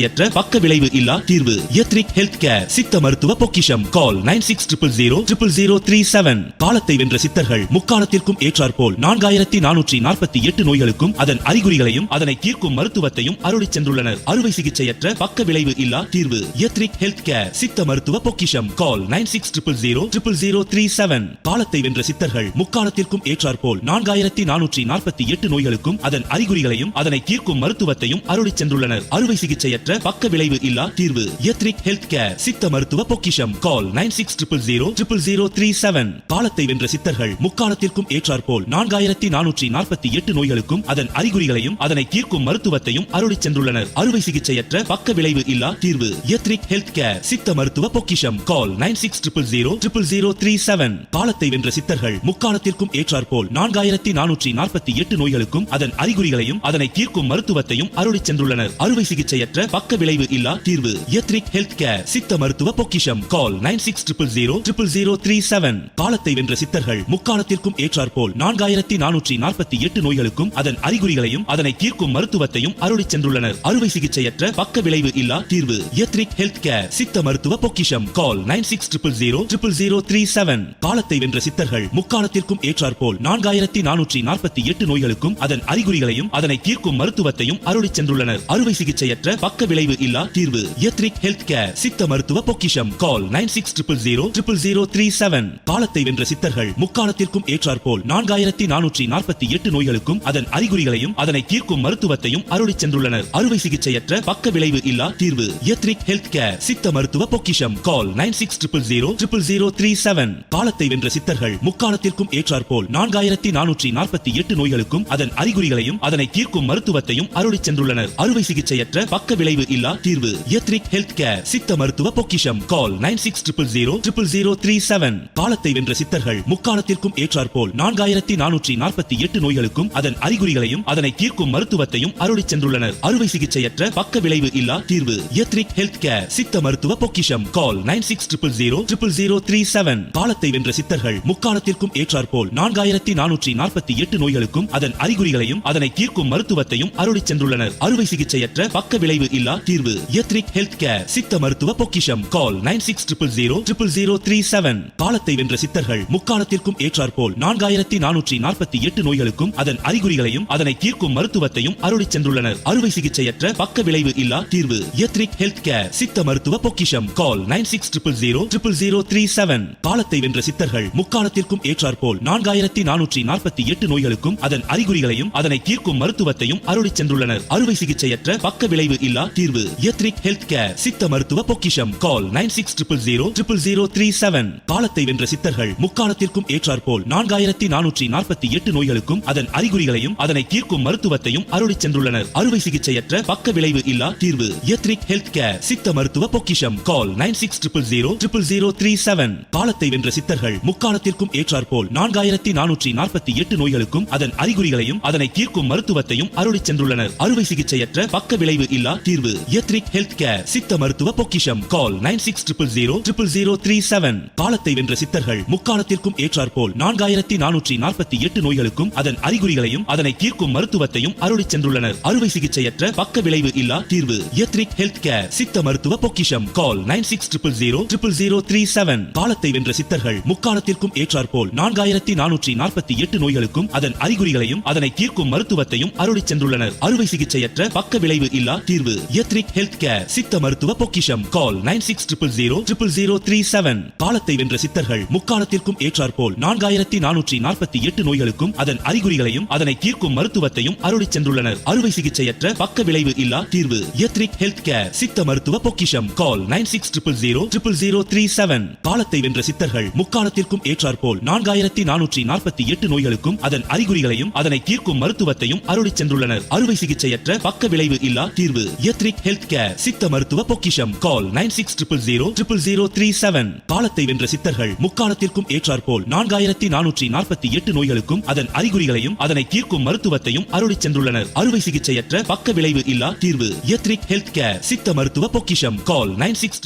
ஏற்ற பக்க விளைவு இல்லா தீர்வு. எத்ரிக் ஹெல்த் கேர் சித்த மருத்துவ பொக்கிஷம். Call nine six triple zero triple zero three seven காலத்தை வென்ற சித்தர்கள் முக்காலத்திற்கும் ஏற்றாற்போல் நான்காயிரத்தி நானூற்றி நாற்பத்தி எட்டு நோய்களுக்கும் அதன் அறிகுறிகளையும் அதனை தீர்க்கும் மருத்துவத்தையும் அருளி சென்றுள்ளனர். அறுவை சிகிச்சையற்ற பக்க விளைவு இல்லா தீர்வு. எத்ரிக் ஹெல்த் கேர் சித்த மருத்துவ பொக்கிஷம். Call nine six triple zero triple zero three seven காலத்தை வென்ற சித்தர்கள் முக்காலத்திற்கும் ஏற்றாற்போல் நான்காயிரத்தி நானூற்றி நாற்பத்தி எட்டு நோய்களுக்கும் அதன் அறிகுறிகளையும் அதனை தீர்க்கும் மருத்துவத்தையும் அருளி சென்றுள்ளனர். அறுவை சிகிச்சையற்ற பக்க விளைவு இல்லா தீர்வு. எத்ரிக் ஹெல்த் கேர் சித்த மருத்துவ பொக்கிஷம். Call nine six triple zero triple zero three seven காலத்தை வென்ற சித்தர்கள் முக்காலத்திற்கும் ஏற்றாற்போல் நான்காயிரத்தி நானூற்றி நாற்பத்தி எட்டு நோய்களுக்கும் அதன் அறிகுறிகளையும் அதனை தீர்க்கும் மருத்துவத்தையும் அருளி சென்றுள்ளனர். அறுவை சிகிச்சையற்ற பக்க விளைவு இல்லா தீர்வு. எத்ரிக் ஹெல்த் கேர் சித்த மருத்துவ பொக்கிஷம். Call nine six triple zero triple zero three seven காலத்தை வென்ற சித்தர்கள் முக்காலத்திற்கும் ஏற்றாற்போல் நான்காயிரத்தி நானூற்றி நாற்பத்தி எட்டு நோய்களுக்கும் அதன் அறிகுறிகளையும் அதனை தீர்க்கும் மருத்துவத்தையும் அருளி சென்றுள்ளனர். அறுவை சிகிச்சையற்ற பக்க விளைவு இல்லா தீர்வு. எத்ரிக் ஹெல்த் கேர் சித்த மருத்துவ பொக்கிஷம். Call nine six triple zero triple zero three seven காலத்தை வென்ற சித்தர்கள் முக்காலத்திற்கும் ஏற்றாற்போல் நான்காயிரத்தி நானூற்றி நாற்பத்தி எட்டு நோய்களுக்கும் அதன் அறிகுறிகளையும் அதனை தீர்க்கும் மருத்துவத்தையும் அருளி சென்றுள்ளனர். அறுவை சிகிச்சையற்ற பக்க விளைவு இல்லா தீர்வு. எத்ரிக் ஹெல்த் கேர் சித்த மருத்துவ பொக்கிஷம். Call nine six triple zero triple zero three seven காலத்தை வென்ற சித்தர்கள் முக்காலத்திற்கும் ஏற்றாற்போல் நான்காயிரத்தி நானூற்றி நாற்பத்தி எட்டு நோய்களுக்கும் அதன் அறிகுறிகளையும் அதனை தீர்க்கும் மருத்துவத்தையும் அருளி சென்றுள்ளனர். அறுவை சிகிச்சையற்ற பக்க விளைவு இல்லா தீர்வு. எத்ரிக் ஹெல்த் கேர் சித்த மருத்துவ பொக்கிஷம். Call nine six triple zero triple zero three seven காலத்தை வென்ற சித்தர்கள் முக்காலத்திற்கும் ஏற்றாற்போல் நான்காயிரத்தி நானூற்றி நாற்பத்தி எட்டு நோய்களுக்கும் அதன் அறிகுறிகளையும் அதனை தீர்க்கும் மருத்துவத்தையும் அருளி சென்றுள்ளனர். அறுவை சிகிச்சையற்ற பக்க விளைவு இல்லா தீர்வு. எத்ரிக் ஹெல்த் கேர் சித்த மருத்துவ பொக்கிஷம். Call nine six triple zero triple zero three seven காலத்தை வென்ற சித்தர்கள் முக்காலத்திற்கும் ஏற்றாற்போல் நான்காயிரத்தி நானூற்றி நாற்பத்தி எட்டு நோய்களுக்கும் அதன் அறிகுறிகளையும் அதனை தீர்க்கும் மருத்துவத்தையும் அருளி சென்றுள்ளனர். அறுவை சிகிச்சையற்ற பக்க விளைவு முடிவு இல்லா தீர்வு. எத்ரிக் ஹெல்த் கேர் சித்த மருத்துவ பொக்கிஷம். Call nine six triple zero triple zero three seven காலத்தை வென்ற சித்தர்கள் முக்காலத்திற்கும் ஏற்றாற்போல் நான்காயிரத்தி நானூற்றி நாற்பத்தி எட்டு நோய்களுக்கும் அதன் அறிகுறிகளையும் அதனை தீர்க்கும் மருத்துவத்தையும் அருளி சென்றுள்ளனர். அறுவை சிகிச்சையற்ற பக்க விளைவு இல்லா தீர்வு. எத்ரிக் ஹெல்த் கேர் சித்த மருத்துவ பொக்கிஷம். Call nine six triple zero triple zero three seven காலத்தை வென்ற சித்தர்கள் முக்காலத்திற்கும் ஏற்றாற்போல் நான்காயிரத்தி நானூற்றி நாற்பத்தி எட்டு நோய்களுக்கும் அதன் அறிகுறிகளையும் அதனை தீர்க்கும் மருத்துவத்தையும் அருளி சென்றுள்ளனர். அறுவை சிகிச்சையற்ற பக்க விளைவு இல்லா எல்லா தீர்வு. எத்ரிக் ஹெல்த் கேர் சித்த மருத்துவ பொக்கிஷம். Call nine six triple zero triple zero three seven காலத்தை வென்ற சித்தர்கள் முக்காலத்திற்கும் ஏற்றாற்போல் நான்காயிரத்தி நானூற்றி நாற்பத்தி எட்டு நோய்களுக்கும் அதன் அறிகுறிகளையும் அதனை தீர்க்கும் மருத்துவத்தையும் அருளி சென்றுள்ளனர். அறுவை சிகிச்சையற்ற பக்க விளைவு இல்லா தீர்வு. எத்ரிக் ஹெல்த் கேர் சித்த மருத்துவ பொக்கிஷம். Call nine six triple zero triple zero three seven காலத்தை வென்ற சித்தர்கள் முக்காலத்திற்கும் ஏற்றாற்போல் நான்காயிரத்தி நானூற்றி நாற்பத்தி எட்டு நோய்களுக்கும் அதன் அறிகுறிகளையும் அதனை தீர்க்கும் மருத்துவத்தையும் அருளி சென்றுள்ளனர். அறுவை சிகிச்சையற்ற பக்க விளைவு இல்லா தீர்வு. எத்ரிக் ஹெல்த் கேர் சித்த மருத்துவ பொக்கிஷம். Call nine six triple zero triple zero three seven காலத்தை வென்ற சித்தர்கள் முக்காலத்திற்கும் ஏற்றாற்போல் நான்காயிரத்தி நானூற்றி நாற்பத்தி எட்டு நோய்களுக்கும் அதன் அறிகுறிகளையும் அதனை தீர்க்கும் மருத்துவத்தையும் அருளி சென்றுள்ளனர். அறுவை சிகிச்சையற்ற பக்க விளைவு இல்லா தீர்வு. எத்ரிக் ஹெல்த் கேர் சித்த மருத்துவ பொக்கிஷம். Call nine six triple zero triple zero three seven காலத்தை வென்ற சித்தர்கள் முக்காலத்திற்கும் ஏற்றாற்போல் நான்காயிரத்தி நானூற்றி நாற்பத்தி எட்டு நோய்களுக்கும் அதன் அறிகுறிகளையும் அதனை தீர்க்கும் மருத்துவத்தையும் அருளி சென்றுள்ளனர். அறுவை சிகிச்சையற்ற பக்க விளைவு இல்லா தீர்வு. தொடர்பு எத்ரிக் ஹெல்த் கேர் சித்த மருத்துவ பொக்கிஷம். Call nine six triple zero triple zero three seven. காலத்தை வென்ற சித்தர்கள் முக்காலத்திற்கும் ஏற்றாற்போல் நான்காயிரத்தி நானூற்றி நாற்பத்தி எட்டு நோய்களுக்கும் அதன் அறிகுறிகளையும் அதனை தீர்க்கும் மருத்துவத்தையும் அருளி சென்றுள்ளனர். அறுவை சிகிச்சையற்ற பக்க விளைவு இல்லா தீர்வு. எத்ரிக் ஹெல்த் கேர் சித்த மருத்துவ பொக்கிஷம். Call nine six triple zero triple zero three seven. காலத்தை வென்ற சித்தர்கள் முக்காலத்திற்கும் ஏற்றாற்போல் நான்காயிரத்தி நானூற்றி நாற்பத்தி எட்டு நோய்களுக்கும் அதன் அறிகுறிகளையும் அதனை தீர்க்கும் மருத்துவத்தையும் அருளி சென்றுள்ளனர். அறுவை சிகிச்சையற்ற பக்க விளைவு இல்லா தீர்வு. எத்ரிக் ஹெல்த் கேர் சித்த மருத்துவ பொக்கிஷம். Call nine six triple zero triple zero three seven காலத்தை வென்ற சித்தர்கள் முக்காலத்திற்கும் ஏற்றாற்போல் நான்காயிரத்தி நானூற்றி நாற்பத்தி எட்டு நோய்களுக்கும் அதன் அறிகுறிகளையும் அதனை தீர்க்கும் மருத்துவத்தையும் அருளி சென்றுள்ளனர். அறுவை சிகிச்சையற்ற பக்க விளைவு இல்லா தீர்வு. எத்ரிக் ஹெல்த் கேர் சித்த மருத்துவ பொக்கிஷம். Call nine six triple zero triple zero three seven காலத்தை வென்ற சித்தர்கள் முக்காலத்திற்கும் ஏற்றாற்போல் நான்காயிரத்தி நானூற்றி நாற்பத்தி எட்டு நோய்களுக்கும் அதன் அறிகுறிகளையும் அதனை தீர்க்கும் மருத்துவத்தையும் அருளி சென்றுள்ளனர். அறுவை சிகிச்சையற்ற பக்க விளைவு இல்லா தீர்வு. எத்ரிக் ஹெல்த் கேர் சித்த மருத்துவ பொக்கிஷம். Call nine six triple zero triple zero three seven காலத்தை வென்ற சித்தர்கள் முக்காலத்திற்கும் ஏற்றாற்போல் நான்காயிரத்தி நானூற்றி நாற்பத்தி எட்டு நோய்களுக்கும் அதன் அறிகுறிகளையும் அதனை தீர்க்கும் மருத்துவத்தையும் அருளி சென்றுள்ளனர். அறுவை சிகிச்சையற்ற பக்க விளைவு இல்லா தீர்வு. எத்ரிக் ஹெல்த் கேர் சித்த மருத்துவ பொக்கிஷம். கால் நைன் சிக்ஸ்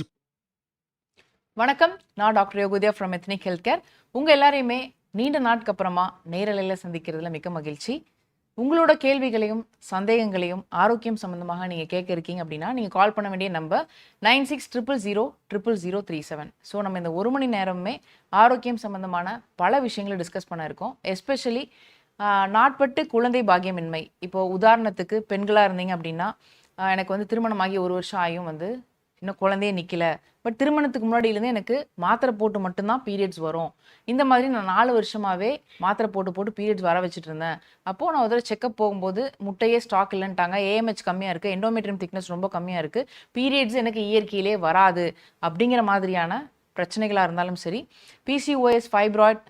வணக்கம். நான் doctor Yogudhiya from ethnic health care உங்கள் எல்லாரையுமே நீண்ட நாட்கு அப்புறமா நேரலையில் சந்திக்கிறதுல மிக்க மகிழ்ச்சி. உங்களோட கேள்விகளையும் சந்தேகங்களையும் ஆரோக்கியம் சம்மந்தமாக நீங்கள் கேட்க இருக்கீங்க அப்படின்னா நீங்கள் கால் பண்ண வேண்டிய number nine six triple zero triple zero three seven. So நம்ம இந்த ஒரு மணி நேரமே ஆரோக்கியம் சம்மந்தமான பல விஷயங்களை டிஸ்கஸ் பண்ண இருக்கோம். எஸ்பெஷலி நாட்பட்டு குழந்தை பாக்கியமின்மை. இப்போ உதாரணத்துக்கு பெண்களாக இருந்தீங்க அப்படின்னா எனக்கு வந்து திருமணமாகி ஒரு வருஷம் ஆகியும் வந்து இன்னும் குழந்தையே நிற்கல பட் திருமணத்துக்கு முன்னாடியிலேருந்து எனக்கு மாத்திரை போட்டு மட்டும்தான் பீரியட்ஸ் வரும். இந்த மாதிரி நான் நாலு வருஷமாகவே மாத்திரை போட்டு போட்டு பீரியட்ஸ் வர வச்சுட்டு இருந்தேன் அப்போது நான் ஒரு தடவை செக்கப் போகும்போது முட்டையே ஸ்டாக் இல்லைன்ட்டாங்க. ஏஎம்ஹெச் கம்மியாக இருக்குது எண்டோமெட்ரியம் திக்னஸ் ரொம்ப கம்மியாக இருக்குது பீரியட்ஸ் எனக்கு இயற்கையிலே வராது. அப்படிங்கிற மாதிரியான பிரச்சனைகளாக இருந்தாலும் சரி PCOS fibroid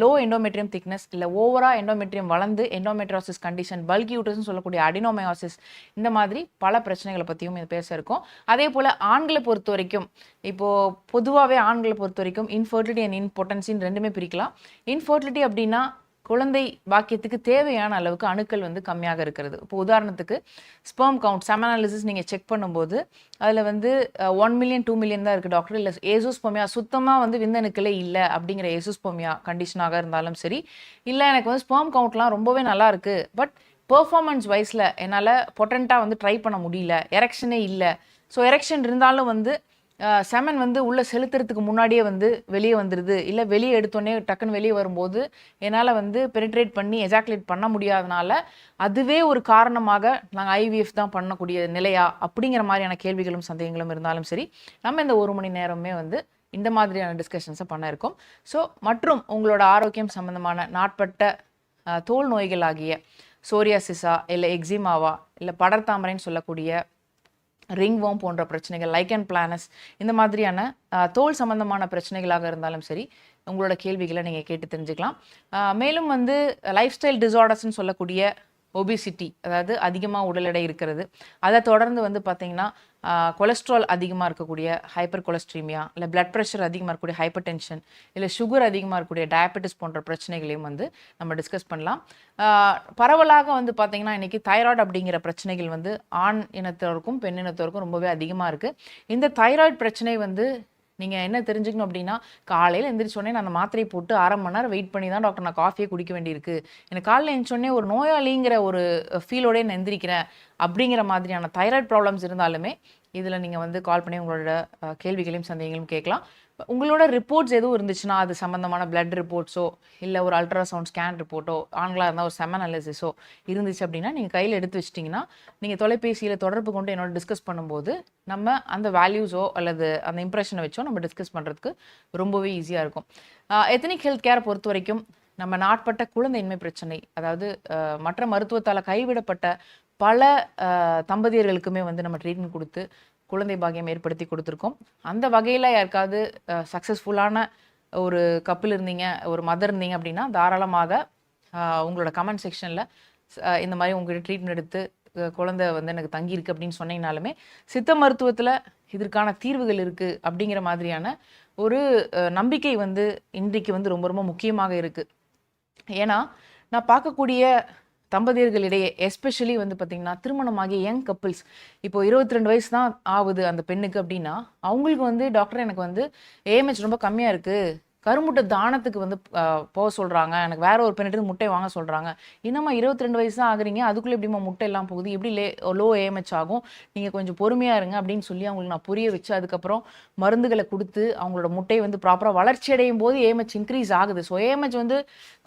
low endometrium thickness இல்லை ஓவரா எண்டோமெட்ரியம் வளர்ந்து எண்டோமெட்ரோசிஸ் கண்டிஷன் பல்கி யூட்ரஸ்னு சொல்லக்கூடிய அடினோமயோசிஸ் இந்த மாதிரி பல பிரச்சனைகளை பற்றியும் இது பேச இருக்கோம். அதே போல் ஆண்களை பொறுத்த வரைக்கும் இப்போது பொதுவாகவே ஆண்களை பொறுத்த வரைக்கும் இன்ஃபர்டிலிட்டி அண்ட் இன்பொட்டன்சின்னு ரெண்டுமே பிரிக்கலாம். இன்ஃபர்டிலிட்டி அப்படின்னா குழந்தை பாக்கியத்துக்கு தேவையான அளவுக்கு அணுக்கள் வந்து கம்மியாக இருக்கிறது. இப்போ உதாரணத்துக்கு ஸ்பெர்ம் கவுண்ட் செமனாலிசிஸ் நீங்கள் செக் பண்ணும்போது அதில் வந்து ஒன் மில்லியன் டூ மில்லியன் தான் இருக்குது டாக்டர் இல்லை ஏசோஸ்போமியா சுத்தமாக வந்து விந்தணுக்களே இல்லை அப்படிங்கிற ஏசோஸ்போமியா கண்டிஷனாக இருந்தாலும் சரி. இல்லை எனக்கு வந்து ஸ்பெர்ம் கவுண்ட்லாம் ரொம்பவே நல்லா இருக்குது பட் பெர்ஃபார்மன்ஸ் வைஸில் என்னால் பொட்டண்ட்டாக வந்து ட்ரை பண்ண முடியல எரெக்ஷனே இல்லை. ஸோ எரெக்ஷன் இருந்தாலும் வந்து செமன் வந்து உள்ளே செலுத்துறதுக்கு முன்னாடியே வந்து வெளியே வந்துடுது இல்லை வெளியே எடுத்தோடனே டக்குன்னு வெளியே வரும்போது என்னால் வந்து பெனிட்ரேட் பண்ணி எஜாக்குலேட் பண்ண முடியாதனால அதுவே ஒரு காரணமாக நாங்கள் ஐவிஎஃப் தான் பண்ணக்கூடிய நிலையா? அப்படிங்கிற மாதிரியான கேள்விகளும் சந்தேகங்களும் இருந்தாலும் சரி நம்ம இந்த ஒரு மணி நேரமே வந்து இந்த மாதிரியான டிஸ்கஷன்ஸை பண்ண இருக்கோம். ஸோ மற்றும் உங்களோட ஆரோக்கியம் சம்பந்தமான நாட்பட்ட தோல் நோய்கள் ஆகிய சோரியாசிஸா இல்லை எக்ஸிமாவா இல்லை படர்தாமரைன்னு சொல்லக்கூடிய ரிங்வோம் போன்ற பிரச்சனைகள் அண்ட் பிளானஸ் இந்த மாதிரியான தோல் சம்பந்தமான பிரச்சனைகளாக இருந்தாலும் சரி உங்களோட கேள்விகளை நீங்கள் கேட்டு தெரிஞ்சுக்கலாம். மேலும் வந்து லைஃப் ஸ்டைல் டிசார்டர்ஸ்ன்னு சொல்லக்கூடிய ஒபிசிட்டி அதாவது அதிகமாக உடல் எடை இருக்கிறது. அதை தொடர்ந்து வந்து பார்த்திங்கன்னா கொலஸ்ட்ரால் அதிகமாக இருக்கக்கூடிய ஹைப்பர் கொலஸ்ட்ரீமியா இல்லை பிளட் ப்ரெஷர் அதிகமாக இருக்கக்கூடிய ஹைப்பர் டென்ஷன் இல்லை சுகர் அதிகமாக இருக்கக்கூடிய டயபெட்டிஸ் போன்ற பிரச்சனைகளையும் வந்து நம்ம டிஸ்கஸ் பண்ணலாம். பரவலாக வந்து பார்த்திங்கன்னா இன்றைக்கி தைராய்டு அப்படிங்கிற பிரச்சனைகள் வந்து ஆண் இனத்தோருக்கும் பெண் இனத்தோருக்கும் ரொம்பவே அதிகமாக இருக்குது இந்த தைராய்டு பிரச்சனை வந்து நீங்கள் என்ன தெரிஞ்சுக்கணும் அப்படின்னா காலையில் எந்திரிச்சோடனே நான் அந்த மாத்திரையை போட்டு அரை மணி நேரம் வெயிட் பண்ணி தான் டாக்டர் நான் காஃபியே குடிக்க வேண்டியிருக்கு. எனக்கு காலையில் எழுந்தோடனே ஒரு நோயாளிங்கிற ஒரு ஃபீலோடய நான் எந்திரிக்கிறேன் அப்படிங்கிற மாதிரியான தைராய்டு ப்ராப்ளம்ஸ் இருந்தாலுமே இதில் நீங்கள் வந்து கால் பண்ணி உங்களோட கேள்விகளையும் சந்தேகங்களும் கேட்கலாம். உங்களோட ரிப்போர்ட்ஸ் எதுவும் இருந்துச்சுன்னா அது சம்மந்தமான பிளட் ரிப்போர்ட்ஸோ இல்லை ஒரு அல்ட்ராசவுண்ட் ஸ்கேன் ரிப்போர்ட்டோ ஆண்களாக இருந்தால் ஒரு செமன் அனாலிசிஸோ இருந்துச்சு அப்படின்னா நீங்கள் கையில் எடுத்து வச்சிட்டிங்கன்னா நீங்கள் தொலைபேசியில் தொடர்பு கொண்டு என்னோட டிஸ்கஸ் பண்ணும்போது நம்ம அந்த வேல்யூஸோ அல்லது அந்த இம்ப்ரெஷனை வச்சோ நம்ம டிஸ்கஸ் பண்ணுறதுக்கு ரொம்பவே ஈஸியாக இருக்கும். எத்தனிக் ஹெல்த் கேரை பொறுத்த வரைக்கும் நம்ம நாட்பட்ட குழந்தையின்மை பிரச்சனை அதாவது மற்ற மருத்துவத்தால் கைவிடப்பட்ட பல தம்பதியர்களுக்குமே வந்து நம்ம ட்ரீட்மெண்ட் கொடுத்து குழந்தை பாக்கியம் ஏற்படுத்தி கொடுத்துருக்கோம். அந்த வகையில் யாருக்காவது சக்ஸஸ்ஃபுல்லான ஒரு கப்பில் இருந்தீங்க ஒரு மதர் இருந்தீங்க அப்படின்னா தாராளமாக உங்களோட கமெண்ட் செக்ஷனில் இந்த மாதிரி உங்கள்கிட்ட ட்ரீட்மெண்ட் எடுத்து குழந்தை வந்து எனக்கு தங்கியிருக்கு அப்படின்னு சொன்னீங்கனாலுமே சித்த மருத்துவத்தில் இதற்கான தீர்வுகள் இருக்குது அப்படிங்கிற மாதிரியான ஒரு நம்பிக்கை வந்து இன்றைக்கு வந்து ரொம்ப ரொம்ப முக்கியமாக இருக்குது ஏன்னா நான் பார்க்கக்கூடிய தம்பதியர்களிடையே எஸ்பெஷலி வந்து பார்த்திங்கன்னா திருமணமாகிய யங் கப்பிள்ஸ் இப்போ இருபத்தி ரெண்டு வயசு தான் ஆகுது அந்த பெண்ணுக்கு அப்படின்னா அவங்களுக்கு வந்து டாக்டர் எனக்கு வந்து ஏஎம்ஹெச் ரொம்ப கம்மியாக இருக்குது கருமுட்டை தானத்துக்கு வந்து போக சொல்கிறாங்க எனக்கு வேற ஒரு பெண்ணிட்டு முட்டை வாங்க சொல்கிறாங்க என்னம்மா இருபத்தி ரெண்டு வயசு தான் ஆகுறீங்க? அதுக்குள்ளே எப்படிம்மா முட்டை எல்லாம் போகுது? எப்படி லே லோ ஏஎம்ஹெச் ஆகும்? நீங்கள் கொஞ்சம் பொறுமையாக இருங்க அப்படின்னு சொல்லி அவங்களுக்கு நான் புரிய வச்சு அதுக்கப்புறம் மருந்துகளை கொடுத்து அவங்களோட முட்டை வந்து ப்ராப்பராக வளர்ச்சி அடையும் போது ஏஎம்ஹெச் இன்க்ரீஸ் ஆகுது. ஸோ ஏஎம்ஹெச் வந்து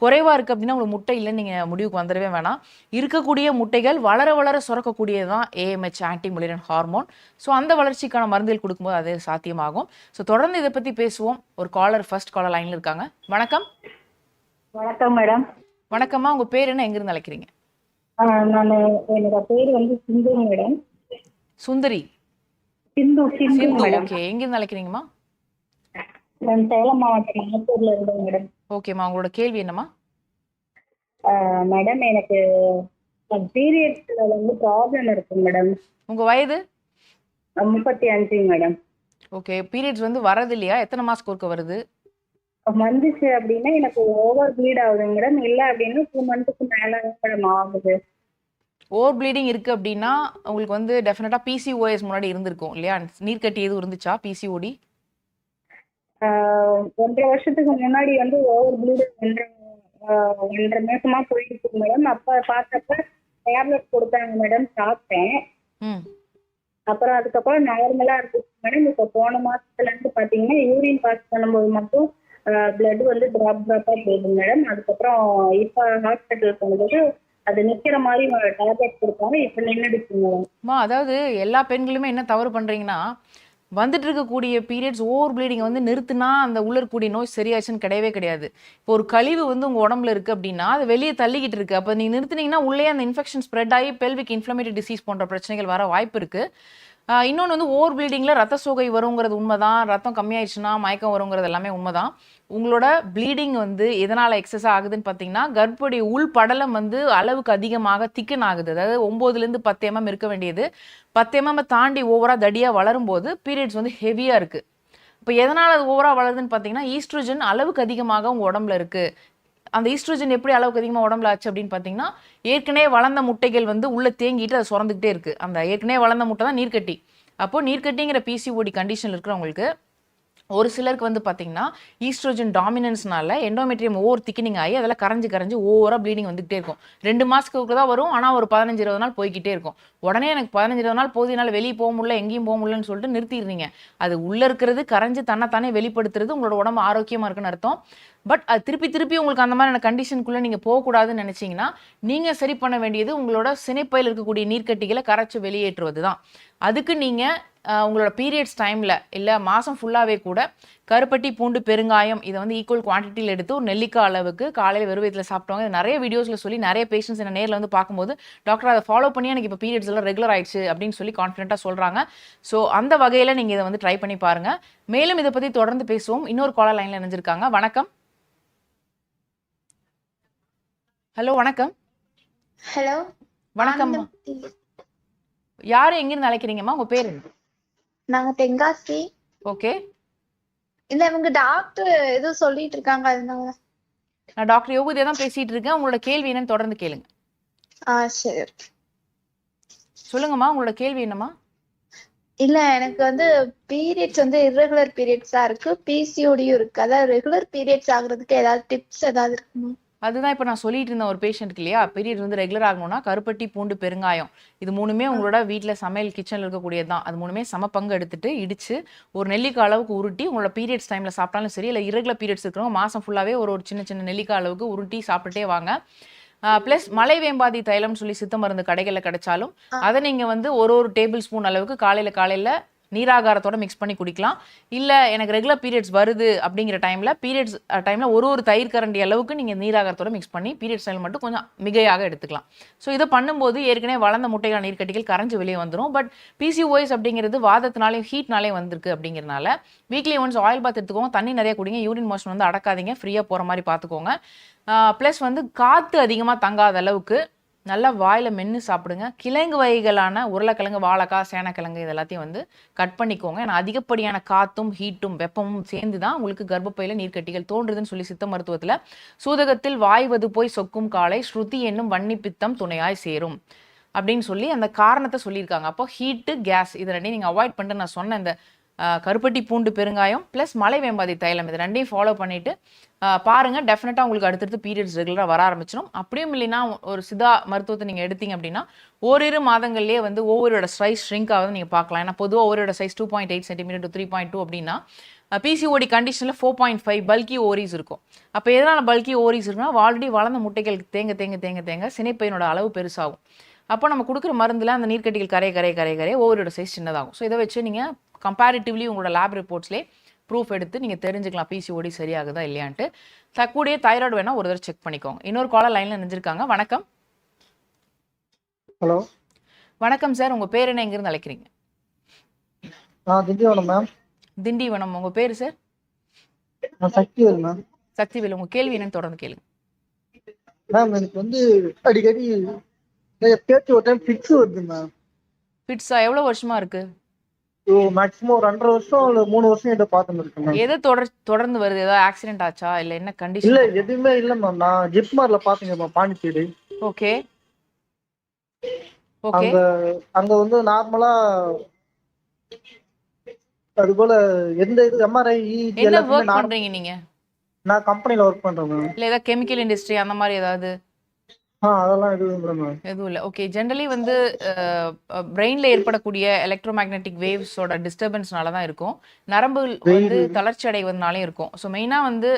குறைவாக இருக்குது அப்படின்னா உங்களுக்கு முட்டை இல்லைன்னு நீங்கள் முடிவுக்கு வந்துடவே வேணாம். இருக்கக்கூடிய முட்டைகள் வளர வளர சுரக்கக்கூடியது தான் ஏஎம்ஹெச் ஆன்டிமுலிரன் ஹார்மோன் ஸோ அந்த வளர்ச்சிக்கான மருந்துகள் கொடுக்கும்போது அது சாத்தியமாகும். ஸோ தொடர்ந்து இதை பற்றி பேசுவோம். ஒரு காலர் ஃபர்ஸ்ட் காலர் லைனில் இருக்காங்க. வணக்கம். வணக்கம் மேடம் வணக்கம்மா. உங்கள் பேர் என்ன? எங்கிருந்து அழைக்கிறீங்க? நான் என்னோட பேர் வந்து சிந்து மேடம் சுந்தரி. சிந்து சிந்து ஓகே எங்கிருந்து அழைக்கிறீங்கம்மா? நான் சேலம் மாவட்டம் நாகூர்ல இருந்தேன் மேடம் ஓகேம்மா உங்களோட கேள்வி என்னம்மா? மேடம் எனக்கு பீரியட்ஸ்ல வந்து ப்ராப்ளம் இருக்கு மேடம் உங்கள் வயது? முப்பத்தி அஞ்சு மேடம் ஓகே பீரியட்ஸ் வந்து வரது இல்லையா எத்தனை மாதத்துக்கு ஒருக்க வருது? வந்துச்சு அப்படின்னா எனக்கு ஓவர் ப்ளீட் ஆகுது மேடம் இல்லை அப்படின்னா டூ மந்த்துக்கு மேலே மேடம் ஆகுது. ஓவர் ப்ளீடிங் இருக்குது அப்படின்னா உங்களுக்கு வந்து டெஃபினட்டாக பிசிஓஎஸ் முன்னாடி இருந்திருக்கும் இல்லையா? நீர்க்கட்டி எதுவும் இருந்துச்சா பிசிஓடி ஒன்றரை வருஷத்துக்கு முன்னாடி வந்து ஓவர் ப்ளீட் ஒன்றரை ஒன்றரை மாசமா போயிருக்கு மேடம். அப்ப பார்த்தப்ப டேப்லெட் கொடுத்தாங்க மேடம் சாப்பிட்டேன். ம். அப்புறம் அதுக்கப்புறம் நார்மலா இருந்துச்சு மேடம். இப்போ போன மாசத்துல இருந்து பாத்தீங்கன்னா யூரின் பாஸ் பண்ணும்போது மட்டும் பிளட் வந்து ட்ராப் ட்ராப்பா போகுது மேடம் அதுக்கப்புறம் இப்போ ஹாஸ்பிட்டல் போகும்போது அது நிக்கிற மாதிரி டேப்லெட் கொடுத்தாங்க. இப்போ நின்றுடுச்சு மேடம் அம்மா அதாவது எல்லா பெண்களுமே என்ன தவறு பண்றீங்கன்னா வந்துட்டு இருக்கக்கூடிய பீரியட்ஸ் ஓவர் ப்ளீடிங் வந்து நிறுத்துனா அந்த உள்ள இருக்கக்கூடிய நோய் சரியாச்சுன்னு கிடையவே கிடையாது. இப்போ ஒரு கழிவு வந்து உங்க உடம்புல இருக்கு அப்படின்னா அது வெளியே தள்ளிக்கிட்டு இருக்கு. அப்போ நீங்க நிறுத்தினீங்கன்னா உள்ளே அந்த இன்ஃபெக்ஷன் ஸ்ப்ரெட் ஆகி பெல்விக் இன்ஃப்ளமேட்டரி டிசீஸ் போன்ற பிரச்சனைகள் வர வாய்ப்பு இருக்கு. இன்னொன்று வந்து ஓவர் ப்ளீடிங்கில் ரத்த சோகை வருங்கிறது உண்மைதான். ரத்தம் கம்மியாயிடுச்சுன்னா மயக்கம் வருங்கிறது எல்லாமே உண்மைதான். உங்களோட ப்ளீடிங் வந்து எதனால் எக்ஸஸ் ஆகுதுன்னு பார்த்தீங்கன்னா கர்ப்பிணி உள் படலம் வந்து அளவுக்கு அதிகமாக திக்கன் ஆகுது. அதாவது ஒம்போதுலேருந்து பத்து எம்எம் இருக்க வேண்டியது. பத்து எம்எம் தாண்டி ஓவராக தடியாக வளரும்போது பீரியட்ஸ் வந்து ஹெவியாக இருக்குது இப்போ எதனால் அது ஓவராக வளருதுன்னு பார்த்தீங்கன்னா ஈஸ்ட்ரோஜன் அளவுக்கு அதிகமாக உங்கள் உடம்புல இருக்குது அந்த ஈஸ்ட்ரோஜன் எப்படி அளவுக்கு அதிகமாக உடம்புல ஆச்சு அப்படின்னு பார்த்தீங்கன்னா ஏற்கனவே வளர்ந்த முட்டைகள் வந்து உள்ளே தேங்கிட்டு அதை சுரந்துக்கிட்டே இருக்குது அந்த ஏற்கனவே வளர்ந்த முட்டை தான் நீர்க்கட்டி. அப்போது நீர்க்கட்டிங்கிற பிசிஓடி கண்டிஷன் இருக்கிறவங்களுக்கு ஒரு சிலருக்கு வந்து பார்த்தீங்கன்னா ஈஸ்ட்ரோஜன் டாமினன்ஸ்னால எண்டோமெட்ரியம் ஓவர் திக்கினிங் ஆகி அதெல்லாம் கரைஞ்சு கரைஞ்சு ஓவராக ப்ளீடிங் வந்துகிட்டே இருக்கும். ரெண்டு மாதத்துக்கு தான் வரும் ஆனால் ஒரு பதினஞ்சு இருபது நாள் போய்க்கிட்டே இருக்கும். உடனே எனக்கு பதினஞ்சு இருபது நாள் போகுது வெளியே போக முடியல எங்கேயும் போக முடியலன்னு சொல்லிட்டு நிறுத்திடுறீங்க. அது உள்ளே இருக்கிறது கரைஞ்சு தன்னைத்தானே வெளிப்படுத்துறது உங்களோட உடம்பு ஆரோக்கியமாக இருக்குன்னு அர்த்தம். பட் அது திருப்பி திருப்பி உங்களுக்கு அந்த மாதிரியான கண்டிஷனுக்குள்ளே நீங்கள் போகக்கூடாதுன்னு நினச்சிங்கன்னா நீங்கள் சரி பண்ண வேண்டியது உங்களோட சினைப்பையில் இருக்கக்கூடிய நீர்க்கட்டிகளை கரைச்சி வெளியேற்றுவது தான் அதுக்கு நீங்கள் உங்களோட பீரியட்ஸ் டைமில் இல்லை மாதம் ஃபுல்லாகவே கூட கருப்பட்டி பூண்டு பெருங்காயம் இதை வந்து ஈக்குவல் குவான்டிட்டியில் எடுத்து ஒரு நெல்லிக்காய் அளவுக்கு காலையில் வெறும் வயதில் சாப்பிட்டவங்க இது நிறைய வீடியோஸில் சொல்லி நிறைய பேஷண்ட்ஸ் என்ன நேரில் வந்து பார்க்கும்போது டாக்டர் அதை ஃபாலோ பண்ணி எனக்கு இப்போ பீரியட்ஸ் எல்லாம் ரெகுலர் ஆயிடுச்சு அப்படின்னு சொல்லி கான்ஃபிடென்ட்டாக சொல்கிறாங்க ஸோ அந்த வகையில் நீங்கள் இதை வந்து ட்ரை பண்ணி பாருங்கள் மேலும் இதை பற்றி தொடர்ந்து பேசுவோம். இன்னொரு காலர் லைனில் இணைஞ்சிருக்காங்க. வணக்கம். ஹலோ வணக்கம். ஹலோ வணக்கம்மா. யார் எங்கிருந்து அழைக்கிறீங்கம்மா? உங்கள் பேர் என்ன? நாங்க தென்காசி. ஓகே. இல்ல இவங்க டாக்டர் ஏதோ சொல்லிட்டு இருக்காங்க அதனால. நான் டாக்டர் யோகுதியா தான் பேசிட்டு இருக்கேன். உங்களோட கேள்வி என்னன்னு தொடர்ந்து கேளுங்க. ஆ சரி சொல்லுங்கம்மா உங்களோட கேள்வி என்னம்மா? இல்ல எனக்கு வந்து பீரியட்ஸ் வந்து irregular பீரியட்ஸா இருக்கு. பிசிஓடியும் இருக்கு. அதாவது ரெகுலர் பீரியட்ஸ் ஆகுறதுக்கு ஏதாவது டிப்ஸ் ஏதாவது இருக்குமா? அதுதான் இப்போ நான் சொல்லிட்டு இருந்த ஒரு பேஷண்ட்க்கு இல்லையா? பீரியட் வந்து ரெகுலர் ஆகணும்னா கருப்பட்டி பூண்டு பெருங்காயம். இது மூணுமே உங்களோட வீட்டில் சமையல் கிச்சனில் இருக்கக்கூடியது தான். அது மூணுமே சம பங்கு எடுத்துட்டு இடிச்சு ஒரு நெல்லிக்காய் அளவுக்கு உருட்டி உங்களோட பீரியட்ஸ் டைமில் சாப்பிட்டாலும் சரி இல்லை irregular பீரியட்ஸ் இருக்கிறவங்க மாதம் ஃபுல்லாகவே ஒரு ஒரு சின்ன சின்ன நெல்லிக்காய் அளவுக்கு உருட்டி சாப்பிட்டுட்டே வாங்க. ப்ளஸ் மலை வேம்பாதி தைலம்னு சொல்லி சித்த மருந்து கடைகளில் கிடைச்சாலும் அதை நீங்கள் வந்து ஒரு ஒரு டேபிள் ஸ்பூன் அளவுக்கு காலையில் காலையில் நீராகாரத்தோட மிக்ஸ் பண்ணி குடிக்கலாம். இல்லை எனக்கு ரெகுலர் பீரியட்ஸ் வருது அப்படிங்கிற டைமில் பீரியட்ஸ் டைமில் ஒரு ஒரு தயிர் கரண்டி அளவுக்கு நீங்கள் நீராகாரத்தோட மிக்ஸ் பண்ணி பீரியட்ஸ் டைம் மட்டும் கொஞ்சம் மிகையாக எடுத்துக்கலாம். ஸோ இதை பண்ணும்போது ஏற்கனவே வளர்ந்த முட்டைகள் நீர்க்கட்டிகள் கரைஞ்சு வெளியே வந்துடும் பட் பிசிஓஎஸ் அப்படிங்கிறது வாதத்தினாலையும் ஹீட்னாலே வந்திருக்கு அப்படிங்கிறனால வீக்லி ஒன்ஸ் ஆயில் பாத் எடுத்துக்கோங்க. தண்ணி நிறைய குடிங்க. யூரின் மோஷன் வந்து அடக்காதீங்க. ஃப்ரீயாக போகிற மாதிரி பார்த்துக்கோங்க. ப்ளஸ் வந்து காற்று அதிகமாக தங்காத அளவுக்கு நல்லா வாயில் மென்று சாப்பிடுங்க. கிழங்கு வகைகளான உருளைக்கிழங்கு வாழைக்காய் சேனக்கிழங்கு இது எல்லாத்தையும் வந்து கட் பண்ணிக்கோங்க. ஏன்னா அதிகப்படியான காற்றும் ஹீட்டும் வெப்பமும் சேர்ந்து தான் உங்களுக்கு கர்ப்பப்பையில் நீர்க்கட்டிகள் தோன்றுதுன்னு சொல்லி சித்த மருத்துவத்தில் சூதகத்தில் வாய்வது போய் சொக்கும் காலை ஸ்ருதி என்னும் வன்னி பித்தம் துணையாய் சேரும். அப்படின்னு சொல்லி அந்த காரணத்தை சொல்லியிருக்காங்க. அப்போ ஹீட்டு கேஸ் இது ரெண்டையும் நீங்கள் அவாய்ட் பண்ணிட்டு நான் சொன்ன இந்த கருப்பட்டி பூண்டு பெருங்காயம் ப்ளஸ் மலை வேம்பாதி தைலம் இது ரெண்டையும் ஃபாலோ பண்ணிட்டு பாருங்கள் டெஃபினட்டாக உங்களுக்கு அடுத்தடுத்து பீரியட்ஸ் ரெகுலராக வர ஆரம்பிச்சிடும். அப்படியும் இல்லைன்னா ஒரு சிதா மருத்துவத்தை நீங்கள் எடுத்தீங்க அப்படின்னா ஓரிரு மாதங்கள்லேயே வந்து ஒவ்வொருட சைஸ் ஷ்ரிங்க் ஆகுது நீங்கள் பார்க்கலாம். ஏன்னா பொதுவாக ஒவ்வொரு size two point eight centimetre to three point two அப்படின்னா பிசிஓடி கண்டிஷனில் ஃபோர் பாயிண்ட் ஃபைவ் பல்கி ஓரிஸ் இருக்கும். அப்போ எதனால் பல்கி ஓரிஸ் இருக்குன்னா ஆல்ரெடி வளர்ந்த முட்டைகள் தேங்க தேங்க தேங்க தேங்க சினைப்பையனோட அளவு பெருசாகும். அப்போ நம்ம கொடுக்குற மருந்தில் அந்த நீர்க்கட்டிகள் கரைய கரைய கரைய கரைய ஒவ்வொரு சைஸ் சின்னதாகும். ஸோ இதை வச்சு நீங்கள் கம்பேரிட்டிவ்லி உங்களோட லேப் ரிப்போர்ட்ஸ்லேயே ப்ரூஃப் எடுத்து நீங்கள் தெரிஞ்சுக்கலாம். பிசிஓடி சரியாகுதா இல்லையான்ட்டு. தக்கூடிய தைராய்டு வேணால் ஒரு தடவை செக் பண்ணிக்கோங்க. இன்னொரு காலர் லைனில் நினைஞ்சிருக்காங்க வணக்கம். ஹலோ வணக்கம் சார் உங்கள் பேர் என்ன? எங்கேருந்து அழைக்கிறீங்க? ஆ திண்டிவனம் மேம் திண்டிவனம். உங்கள் பேர் சார் சக்திவேல் மேம் சக்திவேல் உங்கள் கேள்வி என்னன்னு தொடர்ந்து கேளுங்க. மேம் எனக்கு வந்து அடிக்கடி பேச்சு ஒரு டைம் ஃபிக்ஸ் வருது மேம் ஃபிட்ஸா எவ்வளோ வருஷமா இருக்கு? ஓ மேக்ஸிமம் ஒரு ரெண்டரை வருஷம் இல்லை மூணு வருஷம் கிட்ட பார்த்துன்னு இருக்கேன் எது தொடர் தொடர்ந்து வருது? ஏதாவது ஆக்சிடென்ட் ஆச்சா? இல்லை என்ன இல்ல கண்டிஷன் எதுவுமே இல்ல மேம் நான் ஜிப்மார்ல பாத்தீங்க மேம் பாண்டிச்சேரி. ஓகே ஓகே அங்க அங்க வந்து நார்மலா அது போல எந்த இது எம்ஆர்ஐ என்ன எல்லாத்துக்குமே ஒர்க் நார்மல் பண்றீங்க நீங்க? நான் கம்பெனில ஒர்க் பண்றேன் மேம் இல்லை ஏதாவது கெமிக்கல் இண்டஸ்ட்ரி அந்த மாதிரி ஏதாவது? அதெல்லாம் எதுவும் இல்லை மேம். எதுவும் இல்லை. ஓகே ஜென்ரலி வந்து பிரெயினில் ஏற்படக்கூடிய எலக்ட்ரோ மேக்னெட்டிக் வேவ்ஸோட டிஸ்டர்பன்ஸ்னால தான் இருக்கும். நரம்புகள் வந்து தளர்ச்சி அடைவதனாலையும் இருக்கும். ஸோ மெயினாக வந்து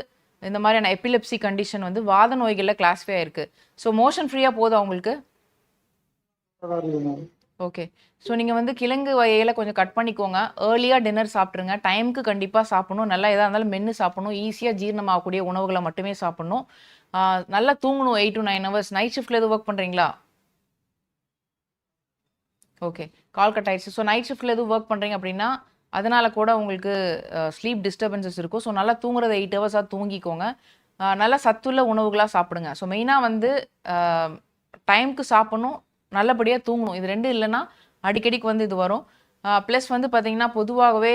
இந்த மாதிரியான எபிலெப்சி கண்டிஷன் வந்து வாத நோய்களில் கிளாஸிஃபை ஆயிருக்கு. ஸோ மோஷன் ஃப்ரீயாக போதும் அவங்களுக்கு ஓகே ஸோ நீங்கள் வந்து கிழங்கு வகைகளை கொஞ்சம் கட் பண்ணிக்கோங்க. ஏர்லியாக டின்னர் சாப்பிட்ருங்க டைமுக்கு கண்டிப்பாக சாப்பிடணும். நல்லா எதாக இருந்தாலும் மென்று சாப்பிடணும். ஈஸியாக ஜீரணமாகக்கூடிய உணவுகளை மட்டுமே சாப்பிடணும். நல்லா தூங்கணும். Eight to nine hours night ஷிஃப்ட்டில் எதுவும் ஒர்க் பண்ணுறீங்களா ஓகே கால் கட் ஆயிடுச்சு. ஸோ நைட் ஷிஃப்ட்டில் எதுவும் ஒர்க் பண்ணுறீங்க அப்படின்னா அதனால் கூட உங்களுக்கு ஸ்லீப் டிஸ்டர்பன்சஸ் இருக்கும். ஸோ நல்லா தூங்குறது எயிட் ஹவர்ஸாக தூங்கிக்கோங்க. நல்லா சத்துள்ள உணவுகளாக சாப்பிடுங்க. ஸோ மெயினாக வந்து டைம்க்கு சாப்பிடணும். நல்லபடியாக தூங்கணும். இது ரெண்டும் இல்லைன்னா அடிக்கடிக்கு வந்து இது வரும். ப்ளஸ் வந்து பார்த்தீங்கன்னா பொதுவாகவே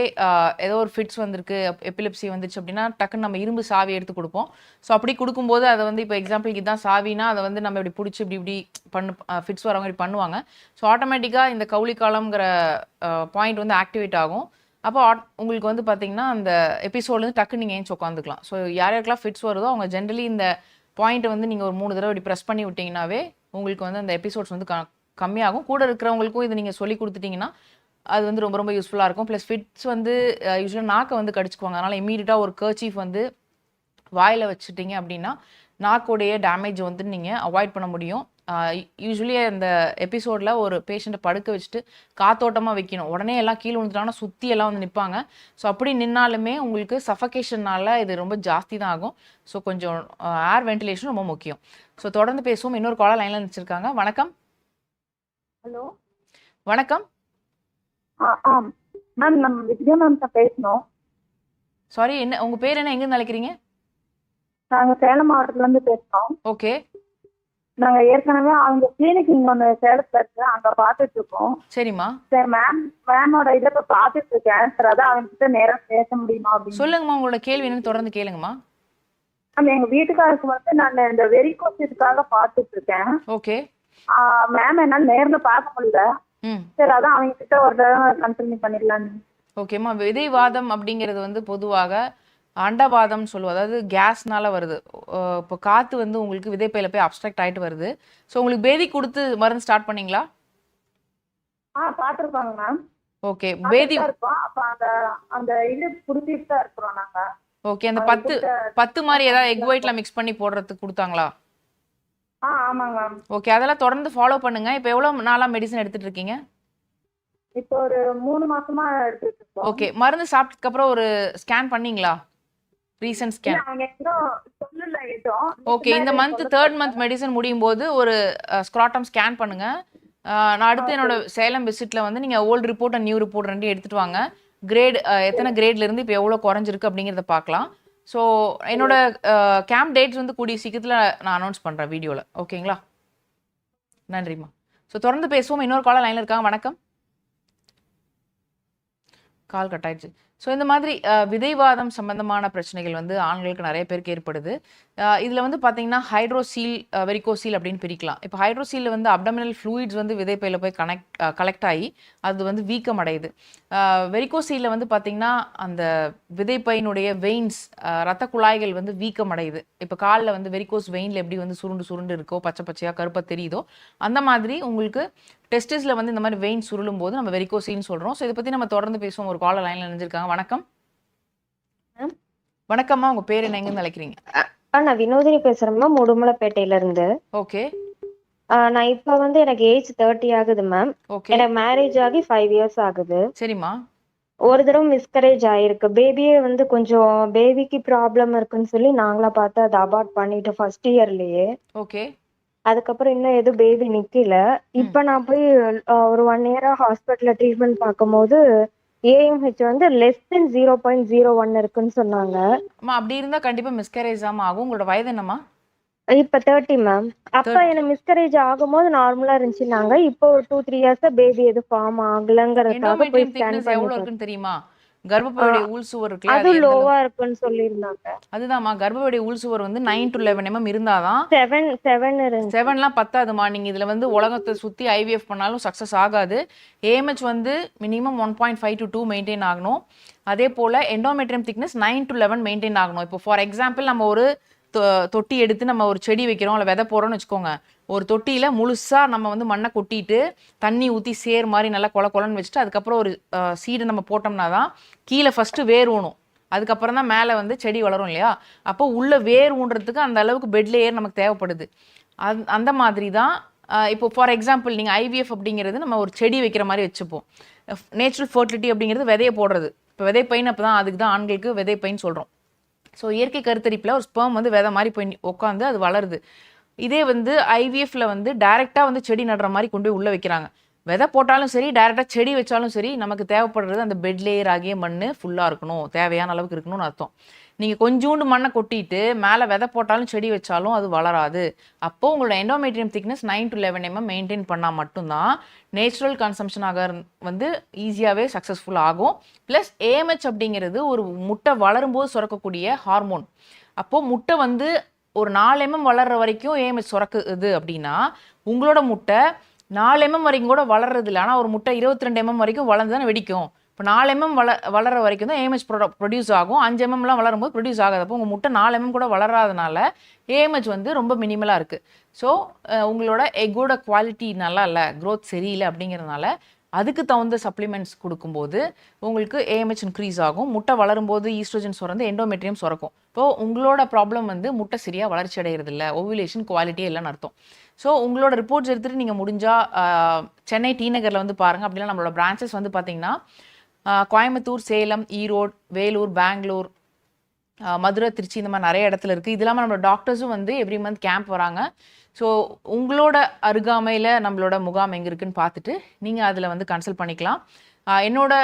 ஏதோ ஒரு ஃபிட்ஸ் வந்திருக்கு எபிலிப்சி வந்துச்சு அப்படின்னா டக்குன்னு நம்ம இரும்பு சாவி எடுத்து கொடுப்போம். ஸோ அப்படி கொடுக்கும்போது அதை வந்து இப்போ எக்ஸாம்பிளுக்கு இதுதான் சாவினா அதை வந்து நம்ம இப்படி பிடிச்சி இப்படி இப்படி பண்ணு ஃபிட்ஸ் வரவங்க இப்படி பண்ணுவாங்க. ஸோ ஆட்டோமேட்டிக்காக இந்த கவுளி காலம்ங்கிற பாயிண்ட் வந்து ஆக்டிவேட் ஆகும். அப்போ உங்களுக்கு வந்து பார்த்தீங்கன்னா அந்த எபிசோட்லேருந்து டக்கு நீங்கள் ஏஞ்சி உட்காந்துக்கலாம் ஸோ யார் யாருக்கெல்லாம் ஃபிட்ஸ் வருதோ அவங்க ஜென்ரலி இந்த பாயிண்ட்டை வந்து நீங்கள் ஒரு மூணு தடவை இப்படி ப்ரெஸ் பண்ணி விட்டீங்கன்னாவே உங்களுக்கு வந்து அந்த எபிசோட்ஸ் வந்து க கம்மியாகும். கூட இருக்கிறவங்களுக்கும் இது நீங்கள் சொல்லி கொடுத்துட்டீங்கன்னா அது வந்து ரொம்ப ரொம்ப யூஸ்ஃபுல்லாக இருக்கும். ப்ளஸ் ஃபிட்ஸ் வந்து யூஸ்வலாக நாக்கை வந்து கடிச்சுக்குவாங்க. அதனால் இமீடியட்டாக ஒரு கர்ச்சீஃப் வந்து வாயில் வச்சுட்டீங்க அப்படின்னா நாக்கோடைய டேமேஜ் வந்து நீங்கள் அவாய்ட் பண்ண முடியும். யூஸ்வலி அந்த எபிசோடில் ஒரு பேஷண்ட்டை படுக்க வச்சுட்டு காத்தோட்டமாக வைக்கணும். உடனே எல்லாம் கீழே விழுந்துட்டாங்கன்னா சுற்றி எல்லாம் வந்து நிற்பாங்க ஸோ அப்படி நின்னாலுமே உங்களுக்கு சஃபகேஷன்னால இது ரொம்ப ஜாஸ்தி தான் ஆகும். ஸோ கொஞ்சம் ஏர் வென்டிலேஷன் ரொம்ப முக்கியம். ஸோ தொடர்ந்து பேசுவோம். இன்னொரு காலர் லைனில் வச்சுருக்காங்க வணக்கம். ஹலோ வணக்கம். மேம் நம்ம வித்யா மேம் பேசணும். சாரி என்ன உங்கள் பேர் என்ன? எங்கேருந்து அழைக்கிறீங்க? நாங்கள் சேலம் மாவட்டத்துலேருந்து பேசுகிறோம் ஓகே நாங்கள் ஏற்கனவே அவங்க கிளினிக் இங்கே ஒன்று சேலத்தில் இருக்கு. அங்கே பார்த்துட்டு இருக்கோம். சரிம்மா. சார் மேம் மேமோட இதை இப்போ பார்த்துட்டு இருக்கேன். சார் அதான் அவங்ககிட்ட நேராக பேச முடியுமா அப்படின்னு. சொல்லுங்கம்மா உங்களோட கேள்வி என்னன்னு தொடர்ந்து கேளுங்கம்மா. மேம் எங்கள் வீட்டுக்காருக்கு வந்து நான் இந்த வெரிகோஸ் இதுக்காக பார்த்துட்டு இருக்கேன். ஓகே. மேம் என்னால் நேரில் பார்க்க முடியல. சார் அதான் அவங்க கிட்ட ஒரு தடவை கன்சல்ட் பண்ணிடலான்னு. ஓகேம்மா விதைவாதம் அப்படிங்கிறது வந்து பொதுவாக அண்டவாதம்னு சொல்லுவோம். அதாவது கேஸ்னால வருது. இப்போ காற்று வந்து உங்களுக்கு விதைப்பையில போய் அப்ஸ்ட்ரக்ட் ஆயிட்டு வருது. ஸோ உங்களுக்கு பேதி கொடுத்து மருந்து ஸ்டார்ட் பண்ணீங்களா? ஆ பார்த்துருப்பாங்க மேம் ஓகே பேதி அந்த அந்த இது பிடிச்சிட்டு தான் இருக்கிறோம் நாங்கள் ஓகே அந்த பத்து பத்து மாதிரி ஏதாவது எக் ஒயிட்ல மிக்ஸ் பண்ணி போடுறதுக்கு கொடுத்தாங்களா? ஆ ஆமாங்க மேம் ஓகே அதெல்லாம் தொடர்ந்து ஃபாலோ பண்ணுங்க. இப்போ எவ்வளோ நாளா மெடிசன் எடுத்துட்டு இருக்கீங்க? இப்போ ஒரு மூணு மாசமா எடுத்துட்டு ஓகே மருந்து சாப்பிட்டதுக்கு அப்புறம் ஒரு ஸ்கேன் பண்ணீங்களா? ரீசன்ட் ஸ்கேன் ஓகே இந்த மந்த் தேர்ட் மந்த் மெடிசன் முடியும் போது ஒரு ஸ்க்ராட்டம் ஸ்கேன் பண்ணுங்க. நான் அடுத்து என்னோட சேலம் விசிட்ல வந்து நீங்க old report and new report ரெண்டையும் எடுத்துட்டு வாங்க. கிரேட் எத்தனை கிரேட்ல இருந்து இப்போ எவ்வளோ குறைஞ்சிருக்கு அப்படிங்கிறத பார்க்கலாம். ஸோ என்னோட கேம்ப் டேட்ஸ் வந்து கூடிய சீக்கிரத்தில் நான் அனௌன்ஸ் பண்ணுறேன் வீடியோவில் ஓகேங்களா நன்றிம்மா. ஸோ தொடர்ந்து பேசுவோம். இன்னொரு காலர் லைனில் இருக்காங்க. வணக்கம். கால் கட் ஆயிடுச்சு ஸோ இந்த மாதிரி விதைவாதம் சம்பந்தமான பிரச்சனைகள் வந்து ஆண்களுக்கு நிறைய பேருக்கு ஏற்படுது. இதில் வந்து பார்த்தீங்கன்னா ஹைட்ரோசீல் வெரிகோசீல் அப்படின்னு பிரிக்கலாம். இப்போ ஹைட்ரோசீலில் வந்து அப்டமினல் ஃப்ளூயிட்ஸ் வந்து விதைப்பையில் போய் கனெக்ட் கலெக்ட் ஆகி அது வந்து வீக்கம் அடையுது. வெரிகோசீலில் வந்து பார்த்திங்கன்னா அந்த விதைப்பையினுடைய வெயின்ஸ் ரத்த குழாய்கள் வந்து வீக்கம் அடையுது. இப்போ காலில் வந்து வெரிகோஸ் வெயினில் எப்படி வந்து சுருண்டு சுருண்டு இருக்கோ பச்சை பச்சையாக கருப்பாக தெரியுதோ அந்த மாதிரி உங்களுக்கு டெஸ்டிஸில் வந்து இந்த மாதிரி வெயின் சுருளும் போது நம்ம வெரிகோசின்னு சொல்றோம். ஸோ இதை பத்தி நம்ம தொடர்ந்து பேசுவோம். ஒரு கால லைன்ல நினைஞ்சிருக்காங்க வணக்கம். வணக்கம்மா. உங்க பேர் என்ன? எங்கன்னு அழைக்கிறீங்க? நான் வினோதினி பேசுறேன் மேம். உடுமலைப்பேட்டையில இருந்து ஓகே நான் இப்ப வந்து எனக்கு ஏஜ் தேர்ட்டி ஆகுது மேம். எனக்கு மேரேஜ் ஆகி ஃபைவ் இயர்ஸ் ஆகுது. சரிம்மா. ஒரு தடவை மிஸ்கரேஜ் ஆயிருக்கு. பேபியே வந்து கொஞ்சம் பேபிக்கு ப்ராப்ளம் இருக்குன்னு சொல்லி நாங்களா பார்த்து அதை அபார்ட் பண்ணிட்டோம் ஃபர்ஸ்ட் இயர்லயே ஓகே. அதுக்கப்புறம் இன்னும் எதுவும் பேபி நிக்கல. இப்ப நான் போய் ஒரு ஒன் இயரா ஹாஸ்பிட்டல்ல ட்ரீட்மெண்ட் பார்க்கும்போது ஏஎம்ஹெச் வந்து less then zero point zero one இருக்குன்னு சொன்னாங்க. அப்படி இருந்தா கண்டிப்பா மிஸ்கரேஜ் ஆகும். உங்களோட வயது என்னம்மா? இப்ப தேர்ட்டி மேம் அப்ப 30. எனக்கு மிஸ்கரேஜ் ஆகும்போது நார்மலா இருந்துச்சுன்னாங்க இப்போ ஒரு டூ த்ரீ இயர்ஸ் பேபி எதுவும் ஃபார்ம் ஆகலங்கிறதுக்காக போய் ஸ்கேன் பண்ணி தெரியுமா? கர்ப்பப்பையுடைய உள் சுவர் இருக்குல்ல அது லோவா இருக்குன்னு சொல்லியிருந்தாங்க. அதுதான்மா கர்ப்பப்பையுடைய உள் சுவர் வந்து நைன் டு லெவன் எம்எம் இருந்தாதான் செவன் செவன் செவன்லாம் பத்தாதுமா நீங்க இதுல வந்து உலகத்தை சுத்தி ஐவிஎஃப் பண்ணாலும் சக்சஸ் ஆகாது. ஏஎம்ஹெச் வந்து minimum one point five to two maintain ஆகணும். அதே போல endometrium thickness nine to eleven maintain ஆகணும். இப்போ ஃபார் எக்ஸாம்பிள் நம்ம ஒரு தொட்டி எடுத்து நம்ம ஒரு செடி வைக்கிறோம் இல்லை விதை போடுறோம்னு வச்சுக்கோங்க. ஒரு தொட்டியில் முழுசாக நம்ம வந்து மண்ணை கொட்டிட்டு தண்ணி ஊற்றி சேர் மாதிரி நல்லா கொல கொலன்னு வச்சுட்டு அதுக்கப்புறம் ஒரு சீடு நம்ம போட்டோம்னா தான் கீழே ஃபஸ்ட்டு வேர் ஊணும். அதுக்கப்புறம் தான் மேலே வந்து செடி வளரும் இல்லையா? அப்போ உள்ள வேர் ஊன்றதுக்கு அந்த அளவுக்கு பெட் லேயர் நமக்கு தேவைப்படுது. அந் அந்த மாதிரி தான் இப்போ ஃபார் எக்ஸாம்பிள் நீங்கள் ஐவிஎஃப் அப்படிங்கிறது நம்ம ஒரு செடி வைக்கிற மாதிரி வச்சுப்போம். நேச்சுரல் ஃபர்டிலிட்டி அப்படிங்கிறது விதையை போடுறது. இப்போ விதை பையன் அப்போ தான் அதுக்கு தான் ஆண்களுக்கு விதை பையன் சொல்கிறோம் ஸோ இயற்கை கருத்தரிப்பில் ஒரு ஸ்பேம் வந்து விதை மாதிரி போய் உட்காந்து அது வளருது. இதே வந்து ஐவிஎஃப்ல வந்து டைரெக்டாக வந்து செடி நடுற மாதிரி கொண்டு போய் உள்ளே வைக்கிறாங்க. விதை போட்டாலும் சரி டைரெக்டாக செடி வச்சாலும் சரி நமக்கு தேவைப்படுறது அந்த பெட் லேயர் ஆகிய மண் ஃபுல்லாக இருக்கணும். தேவையான அளவுக்கு இருக்கணும்னு அர்த்தம். நீங்கள் கொஞ்சோண்டு மண்ணை கொட்டிட்டு மேலே விதை போட்டாலும் செடி வச்சாலும் அது வளராது. அப்போ உங்களோட endometrium thickness nine to eleven mm maintain பண்ணால் மட்டும்தான் நேச்சுரல் கன்சம்ஷன் ஆக வந்து ஈஸியாகவே சக்ஸஸ்ஃபுல் ஆகும். ப்ளஸ் ஏஎம்ஹெச் அப்படிங்கிறது ஒரு முட்டை வளரும்போது சுரக்கக்கூடிய ஹார்மோன் அப்போது முட்டை வந்து ஒரு நாலு எம்எம் வளர்ற வரைக்கும் ஏஎம்ஹெச் சுரக்குது அப்படின்னா உங்களோட முட்டை நாலு எம்எம் வரைக்கும் கூட வளர்றது இல்லை ஆனால் ஒரு முட்டை இருபத்தி ரெண்டு எம்எம் வரைக்கும் வளர்ந்து தானே வெடிக்கும். இப்போ நாலு எம்எம் வள வளர்ற வரைக்கும் தான் ஏஎம்ஹெச் ப்ரொடியூஸ் ஆகும். அஞ்சு எம்எம்லாம் வளரும்போது ப்ரொடியூஸ் ஆகாதப்போ உங்கள் முட்டை நாலு எம்எம் கூட வளராதனால ஏஎம்ஹெச் வந்து ரொம்ப மினிமலாக இருக்குது ஸோ உங்களோட எக்கோட குவாலிட்டி நல்லா இல்லை க்ரோத் சரியில்லை அப்படிங்கிறதுனால அதுக்கு தகுந்த சப்ளிமெண்ட்ஸ் கொடுக்கும்போது உங்களுக்கு ஏஎம்ஹெச் இன்க்ரீஸ் ஆகும். முட்டை வளரும்போது ஈஸ்ட்ரோஜன் சுரந்து எண்டோமெட்ரியம் சுரக்கும். இப்போ உங்களோட ப்ராப்ளம் வந்து முட்டை சரியாக வளர்ச்சி அடைகிறது இல்லை ஓவிலேஷன் குவாலிட்டியே இல்லைன்னு அர்த்தம். ஸோ உங்களோட ரிப்போர்ட்ஸ் எடுத்துகிட்டு நீங்கள் முடிஞ்சால் சென்னை டி நகரில் வந்து பாருங்கள் அப்படின்னா நம்மளோட பிரான்ச்சஸ் வந்து பார்த்தீங்கன்னா கோயம்புத்தூர் சேலம் ஈரோடு வேலூர் பெங்களூர் மதுரை திருச்சி இந்த மாதிரி நிறைய இடத்துல இருக்குது இது இல்லாமல் நம்மளோட டாக்டர்ஸும் வந்து எவ்ரி மந்த் கேம்ப் வராங்க. ஸோ உங்களோட அருகாமையில் நம்மளோட முகாம் எங்கே இருக்குன்னு பார்த்துட்டு நீங்கள் அதில் வந்து கன்சல்ட் பண்ணிக்கலாம். என்னோட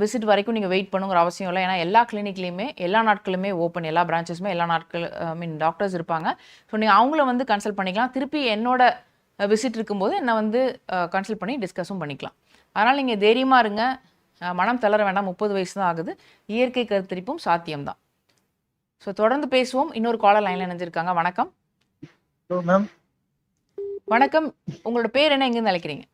விசிட் வரைக்கும் நீங்கள் வெயிட் பண்ணுங்கிற அவசியம் இல்லை. ஏன்னா எல்லா கிளினிக்லேயுமே எல்லா நாட்களுமே ஓப்பன் எல்லா பிரான்ச்சஸுமே எல்லா நாட்கள் ஐ மீன் டாக்டர்ஸ் இருப்பாங்க. ஸோ நீங்கள் அவங்கள வந்து கன்சல்ட் பண்ணிக்கலாம். திருப்பி என்னோட விசிட் இருக்கும்போது என்னை வந்து கன்சல்ட் பண்ணி டிஸ்கஸும் பண்ணிக்கலாம். அதனால் நீங்கள் தைரியமாக இருங்க. மனம் தளர வேண்டாம். முப்பது வயசு தான் ஆகுது. இயற்கை கருத்தரிப்பும் சாத்தியம்தான். ஸோ தொடர்ந்து பேசுவோம். இன்னொரு காலர் லைனில் இணைஞ்சிருக்காங்க. வணக்கம். மேம். வணக்கம். உங்களோட பேர் என்ன? எங்கேருந்து அழைக்கிறீங்க?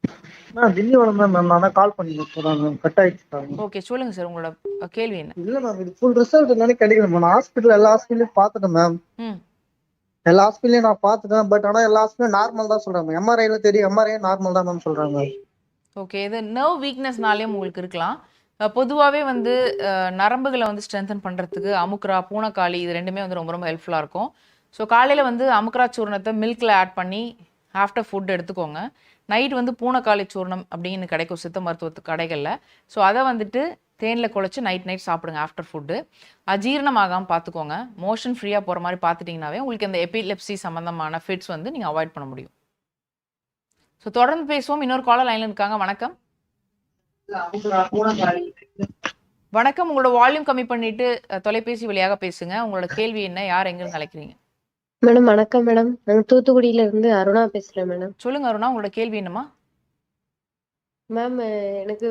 Ma'am Tindivanam ma'am. மேம் தான் கால் பண்ணி போகிறேன் மேம். கட் ஆயிடுச்சு ஓகே சொல்லுங்க சார். உங்களோட கேள்வி என்ன? இல்லை மேம் இது ஃபுல் ரிசல்ட் என்னன்னு கிடைக்கல மேம். நான் ஹாஸ்பிட்டல் எல்லா ஹாஸ்பிட்டலையும் பார்த்துட்டேன் மேம். எல்லா ஹாஸ்பிட்டலையும் நான் பார்த்துட்டேன். பட் ஆனால் எல்லா ஹாஸ்பிட்டலும் நார்மல் தான் சொல்கிறாங்க எம்ஆர்ஐல தெரியும். எம்ஆர்ஐ நார்மல் தான் மேம் சொல்கிறாங்க ஓகே இது நர்வ் வீக்னஸ்னாலேயும் உங்களுக்கு இருக்கலாம். பொதுவாகவே வந்து நரம்புகளை வந்து ஸ்ட்ரென்தன் பண்ணுறதுக்கு அமுக்ரா பூனைக்காளி இது ரெண்டுமே வந்து ரொம்ப ரொம்ப ஹெல்ப்ஃபுல்லாக இருக்கும். ஸோ காலையில் வந்து அமுக்ரா சூர்ணத்தை மில்கில் ஆட் பண்ணி ஆஃப்டர் ஃபுட் எடுத்துக்கோங்க. நைட் வந்து பூனைக்காளி சூர்ணம் அப்படின்னு கிடைக்கும் சித்த மருத்துவத்து கடைகளில். ஸோ அதை வந்துட்டு தேனில் குழச்சி நைட் நைட் சாப்பிடுங்க ஆஃப்டர் ஃபுட்டு அஜீரணமாகாமல் பார்த்துக்கோங்க மோஷன் ஃப்ரீயாக போகிற மாதிரி பார்த்துட்டிங்கனாவே உங்களுக்கு இந்த எபிலெப்சி சம்மந்தமான ஃபிட்ஸ் வந்து நீங்கள் அவாய்ட் பண்ண முடியும். ஸோ தொடர்ந்து பேசுவோம். இன்னொரு காலர் லைனில் இருக்காங்க. வணக்கம். வணக்கம். உங்களோட வால்யூம் கம்மி பண்ணிட்டு தொலைபேசி வழியாக பேசுங்க. உங்களோட கேள்வி என்ன? யார் எங்கேன்னு நினைக்கிறீங்க மேடம் வணக்கம் மேடம். நாங்க தூத்துக்குடியில இருந்து அருணா பேசுறேன் மேடம். சொல்லுங்க அருணா உங்களோட கேள்வி என்னமா மேம் எனக்கு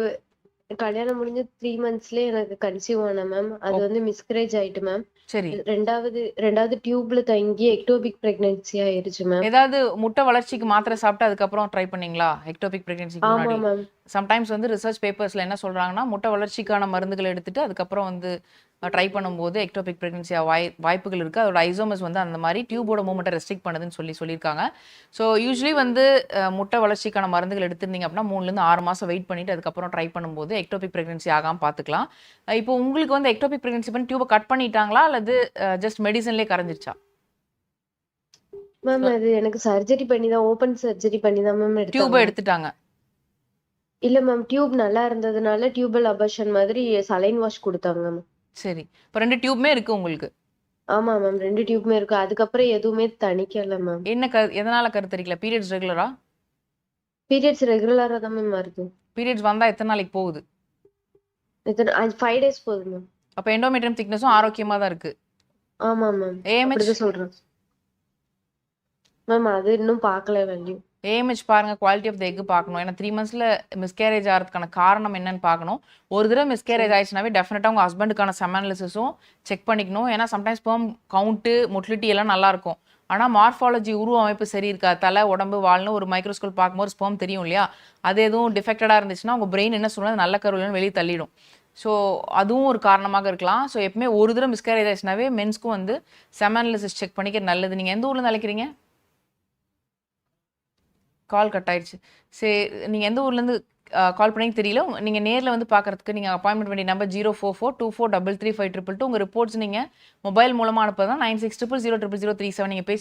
கல்யாணம் முடிஞ்சு த்ரீ மந்த்ஸ்லயே எனக்கு கன்சீவ் ஆனேன் மேம். அது வந்து மிஸ்கரேஜ் ஆயிட்டு மேம். சரி. ரெண்டாவது ரெண்டாவது டியூப்ல தங்கி எக்டோபிக் பிரெக்னன்சி ஆயிருச்சு மேம். ஏதாவது முட்டை வளர்ச்சிக்கு மாத்திரை சாப்பிட்டு அதுக்கப்புறம் ட்ரை பண்ணீங்களா? எக்டோபிக் பிரெக்னன்சிக்கு ஆமா மேம். சம்டைம்ஸ் வந்து ரிசர்ச் பேப்பர்ஸ்ல என்ன சொல்றாங்கன்னா முட்டை வளர்ச்சிக்கான மருந்துகள் எடுத்துட்டு அதுக்கப்புறம் வந்து ட்ரை பண்ணும்போது எக்டோபிக் பிரெக்னன்சி வாய் வாய்ப்புகள் இருக்கு. அதோட ஐசோமஸ் வந்து அந்த மாதிரி டியூபோட மூமெண்ட்டை ரெஸ்ட்ரிக்ட் பண்ணுதுன்னு சொல்லி சொல்லியிருக்காங்க. ஸோ யூஸ்வலி வந்து முட்டை வளர்ச்சிக்கான மருந்துகள் எடுத்திருந்தீங்க அப்படின்னா மூணுலேருந்து ஆறு மாசம் வெயிட் பண்ணிட்டு அதுக்கப்புறம் ட்ரை பண்ணும்போது எக்டோபிக் பிரெக்னன்சி ஆகாம பார்த்துக்கலாம் இப்போ உங்களுக்கு வந்து எக்டோபிக் பிரெக்னன்சி பண்ணி டியூபை கட் பண்ணிட்டாங்களா? அல்லது ஜஸ்ட் மெடிசன்லேயே கரைஞ்சிருச்சா? மேம் அது எனக்கு சர்ஜரி பண்ணி தான் ஓபன் சர்ஜரி பண்ணி தான் மேம் டியூபை எடுத்துட்டாங்க. இல்ல மேம் டியூப் நல்லா இருந்ததுனால டியூபல் அபர்ஷன் மாதிரி சலைன் வாஷ் கொடுத்தாங்க மேம் சரி. இப்போ ரெண்டு டியூப்மே இருக்கு உங்களுக்கு? ஆமா மேம் ரெண்டு டியூப்மே இருக்கு. அதுக்கப்புறம் எதுவுமே தணிக்கல மேம் என்ன க எதனால கருத்தரிக்கல? பீரியட்ஸ் ரெகுலரா பீரியட்ஸ் ரெகுலரா தான் மேம் வருது. பீரியட்ஸ் வந்தா எத்தனை நாளைக்கு போகுது? இத்தனை ஃபைவ் டேஸ் போகுது மேம் அப்போ எண்டோமெட்ரியம் திக்னஸும் ஆரோக்கியமா தான் இருக்கு. ஆமா மேம் ஏஎம்ஹெச் சொல்றேன். மேம் அது இன்னும் பார்க்கல வேல்யூ ஏஎம்ஹெச் பாருங்கள் குவாலிட்டி ஆஃப் த எக் பார்க்கணும். ஏன்னா த்ரீ மந்த்ஸில் மிஸ்கேரேஜ் ஆகிறதுக்கான காரணம் என்னன்னு பார்க்கணும். ஒரு தடவை மிஸ்கேரேஜ் ஆயிடுச்சுனாவே டெஃபினட்டாக உங்கள் ஹஸ்பண்டுக்கான செமாலிசிஸும் செக் பண்ணிக்கணும். ஏன்னா சம்டைம்ஸ் ஸ்பெர்ம் கவுண்ட்டு மொட்டிலிட்டி எல்லாம் நல்லா இருக்கும். ஆனால் மார்ஃபாலஜி உருவ அமைப்பு சரி இருக்கா தலை உடம்பு வால்னு ஒரு மைக்ரோஸ்கோப் பார்க்கும்போது ஸ்பெர்ம் தெரியும் இல்லையா? அது எதுவும் டிஃபெக்டடாக இருந்துச்சுன்னா உங்கள் பிரெயின் என்ன சொல்லுறது நல்ல கருவிலன்னு வெளியே தள்ளிடும். ஸோ அதுவும் ஒரு காரணமாக இருக்கலாம். ஸோ எப்பவுமே ஒரு தடவை மிஸ்கேரேஜ் ஆயிடுச்சுனாவே மென்ஸ்க்கும் வந்து செமாலிசிஸ் செக் பண்ணிக்க நல்லது. நீங்கள் எந்த ஊரில் நினைக்கிறீங்க கால் கட் ஆயிடுச்சு சரி நீங்கள் எந்த ஊர்லேருந்து கால் பண்ணீங்க தெரியல. நீங்கள் நேரில் வந்து பார்க்குறதுக்கு நீங்கள் அப்பாயின்மெண்ட் வேண்டிய number zero four four two four double three five triple two உங்கள் ரிப்போர்ட்ஸ் நீங்கள் மொபைல் மூலமாக அனுப்புறது nine six triple zero triple zero three seven நீங்கள் பேசி